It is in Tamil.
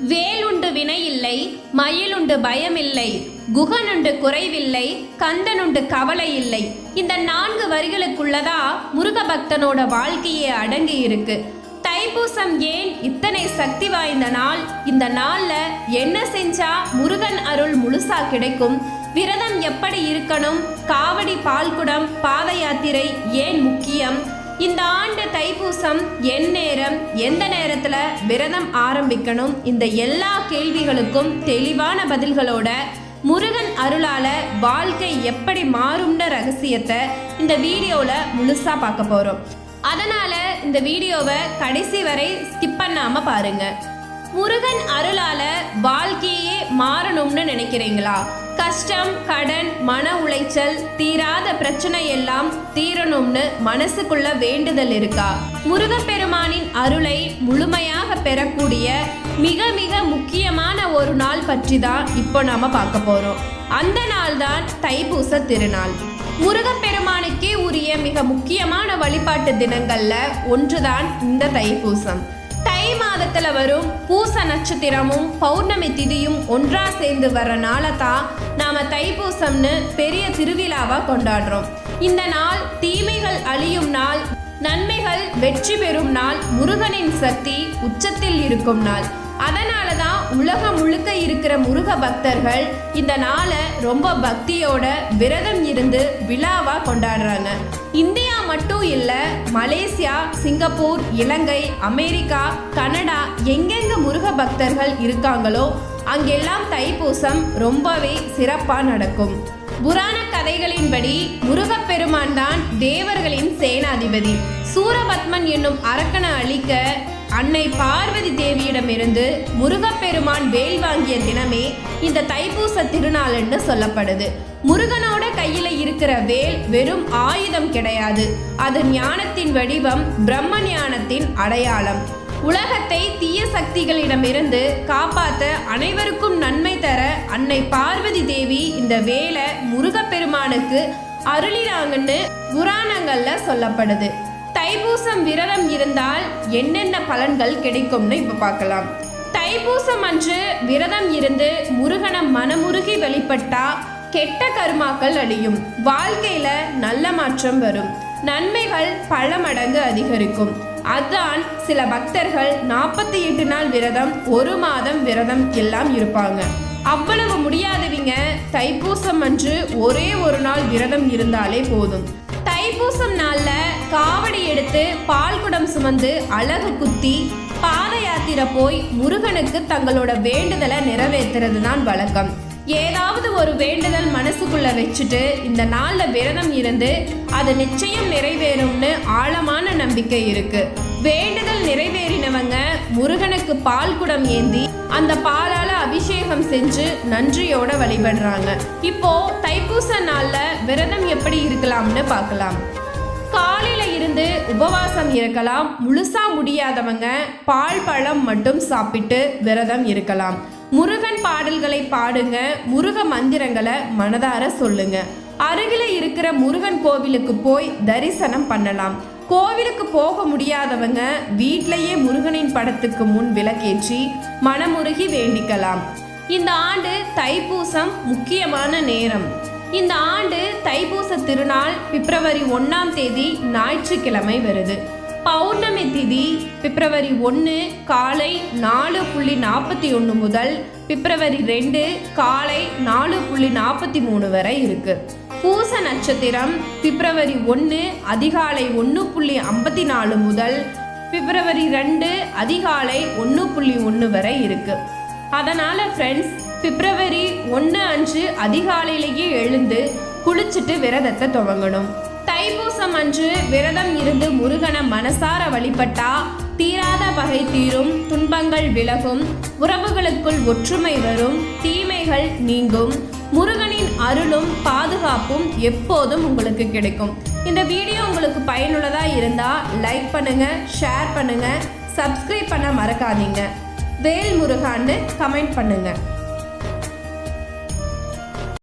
வேலுண்டு வினை இல்லை மயிலுண்டு பயமில்லை குகனுண்டு குறைவில்லை கந்தனுண்டு கவலை இல்லை இந்த நான்கு வரிகளுக்குள்ளதா முருக பக்தனோட வாழ்க்கையே அடங்கி இருக்கு. தைப்பூசம் ஏன் இத்தனை சக்தி வாய்ந்த நாள்? இந்த நாள்ல என்ன செஞ்சா முருகன் அருள் முழுசா கிடைக்கும்? விரதம் எப்படி இருக்கணும்? காவடி பால்குடம் பாத யாத்திரை ஏன் முக்கியம்? இந்த ஆண்டு தைப்பூசம் என் நேரம் எந்த நேரத்துல விரதம் ஆரம்பிக்கணும்? இந்த எல்லா கேள்விகளுக்கும் தெளிவான பதில்களோட முருகன் அருளால வாழ்க்கை எப்படி மாறும்ன்ற ரகசியத்தை இந்த வீடியோல முழுசா பார்க்க போறோம். அதனால இந்த வீடியோவை கடைசி வரை ஸ்கிப் பண்ணாம பாருங்க. முருகன் அருளால வாழ்க்கையே மாறணும்னு நினைக்கிறீங்களா? கஷ்டம் கடன் மன உளைச்சல் தீராத பிரச்சனை எல்லாம் தீரணும்னு மனசுக்குள்ள வேண்டுதல் இருக்கா? முருகப்பெருமானின் அருளை முழுமையாக பெறக்கூடிய மிக மிக முக்கியமான ஒரு நாள் பற்றி தான் இப்போ நாம பார்க்க போறோம். அந்த நாள் தான் தைப்பூச திருநாள். முருகப்பெருமானுக்கே உரிய மிக முக்கியமான வழிபாட்டு தினங்கள்ல ஒன்றுதான் இந்த தைப்பூசம். மாதத்துல வரும் பூச நட்சத்திரமும் பௌர்ணமி திதியும் ஒன்றா சேர்ந்து வர நாளை தான் நாம தைப்பூசம்னு பெரிய திருவிழாவா கொண்டாடுறோம். இந்த நாள் தீமைகள் அழியும் நாள் நன்மைகள் வெற்றி பெறும் நாள் முருகனின் சக்தி உச்சத்தில் இருக்கும் நாள். உலகம் முழுக்க இருக்கிற முருக பக்தர்கள் இந்த நாளை ரொம்ப பக்தியோட விரதம் இருந்து விழாவா கொண்டாடுறாங்க. இந்தியா மட்டும் இல்ல Malaysia Singapore Ilangai America Canada எங்கெங்க முருக பக்தர்கள் இருக்காங்களோ அங்கெல்லாம் தைப்பூசம் ரொம்பவே சிறப்பா நடக்கும். புராண கதைகளின்படி முருகப்பெருமான் தான் தேவர்களின் சேனாதிபதி. சூரபத்மன் என்னும் அரக்கனை அழிக்க அன்னை பார்வதி தேவியிடமிருந்து முருகப்பெருமான் வேல் வாங்கிய தினமே இந்த தைப்பூச திருநாள்னு சொல்லப்படுது. முருகனோட கையில இருக்கிற வேல் வெறும் ஆயுதம் கிடையாது. அது ஞானத்தின் வடிவம் பிரம்ம ஞானத்தின் அடையாளம். உலகத்தை தீய சக்திகளிடமிருந்து காப்பாத்த அனைவருக்கும் நன்மை தர அன்னை பார்வதி தேவி இந்த வேலை முருகப்பெருமானுக்கு அருளினாங்கன்னு புராணங்கள்ல சொல்லப்படுது. தைப்பூசம் விரதம் இருந்தால் என்னென்ன பலன்கள் கிடைக்கும்னு இப்ப பார்க்கலாம். தைப்பூசம் அன்று விரதம் இருந்து முருகனை மனமுருகி வெளிப்பட்டா கெட்ட கருமாக்கள் அழியும். வாழ்க்கையில நல்ல மாற்றம் வரும். நன்மைகள் பல மடங்கு அதிகரிக்கும். அதான் சில பக்தர்கள் நாற்பத்தி எட்டு நாள் விரதம் ஒரு மாதம் விரதம் எல்லாம் இருப்பாங்க. அவ்வளவு முடியாதவங்க தைப்பூசம் அன்று ஒரே ஒரு நாள் விரதம் இருந்தாலே போதும். தைப்பூசம் நாள்ல காவடி எடுத்து பால் குடம் சுமந்து அழகு குத்தி பாத யாத்திரை போய் முருகனுக்கு தங்களோட வேண்டுதலை நிறைவேற்றுறது தான் வழக்கம். ஏதாவது ஒரு வேண்டுதல் மனசுக்குள்ள வச்சுட்டு இந்த நாளில் விரதம் இருந்து அது நிச்சயம் நிறைவேறும்னு ஆள் நம்பிக்கை இருக்கு. வேண்டுதல் நிறைவேறினவங்க முருகனுக்கு பால் குடம் ஏந்தி அந்த பாலால அபிஷேகம் செஞ்சு நன்றியோட வழிபடுறாங்க. இப்போ தைப்பூச நாள்ல விரதம் எப்படி இருக்கலாம்னு பார்க்கலாம். காலையில இருந்து உபவாசம் இருக்கலாம். முழுசா முடியாதவங்க பால் பழம் மட்டும் சாப்பிட்டு விரதம் இருக்கலாம். முருகன் பாடல்களை பாடுங்க. முருக மந்திரங்களை மனதார சொல்லுங்க. அருகில இருக்கிற முருகன் கோவிலுக்கு போய் தரிசனம் பண்ணலாம். கோவிலுக்கு போக முடியாதவங்க வீட்டிலேயே முருகனின் படத்துக்கு முன் விளக்கேற்றி மனமுருகி வேண்டிக்கலாம். இந்த ஆண்டு தைப்பூசம் முக்கியமான நேரம். இந்த ஆண்டு தைப்பூச திருநாள் பிப்ரவரி ஒன்றாம் தேதி ஞாயிற்றுக்கிழமை வருது. பௌர்ணமி திதி பிப்ரவரி ஒன்று காலை நாலு புள்ளி நாற்பத்தி ஒன்று முதல் பிப்ரவரி ரெண்டு காலை நாலு புள்ளி நாற்பத்தி மூணு வரை இருக்குது பூச நட்சத்திரம் பிப்ரவரி ஒன்று அதிகாலை ஒன்று புள்ளி ஐம்பத்தி நாலு முதல் பிப்ரவரி ரெண்டு அதிகாலை ஒன்று புள்ளி ஒன்று வரை இருக்கு. அதனால் ஃப்ரெண்ட்ஸ் பிப்ரவரி ஒன்று அன்று அதிகாலையிலேயே எழுந்து குளிச்சுட்டு விரதத்தை துவங்கணும். தைப்பூசம் அன்று விரதம் இருந்து முருகனை மனசார வழிபட்டா தீராத பகை தீரும் துன்பங்கள் விலகும் உறவுகளுக்குள் ஒற்றுமை வரும் தீமைகள் நீங்கும் முருகனின் அருளும் பாதுகாப்பும் எப்போதும் உங்களுக்கு கிடைக்கும். இந்த வீடியோ உங்களுக்கு பயனுள்ளதாக இருந்தால் லைக் பண்ணுங்க ஷேர் பண்ணுங்க சப்ஸ்கிரைப் பண்ண மறக்காதீங்க. வேல் முருகான்னு கமெண்ட் பண்ணுங்கள்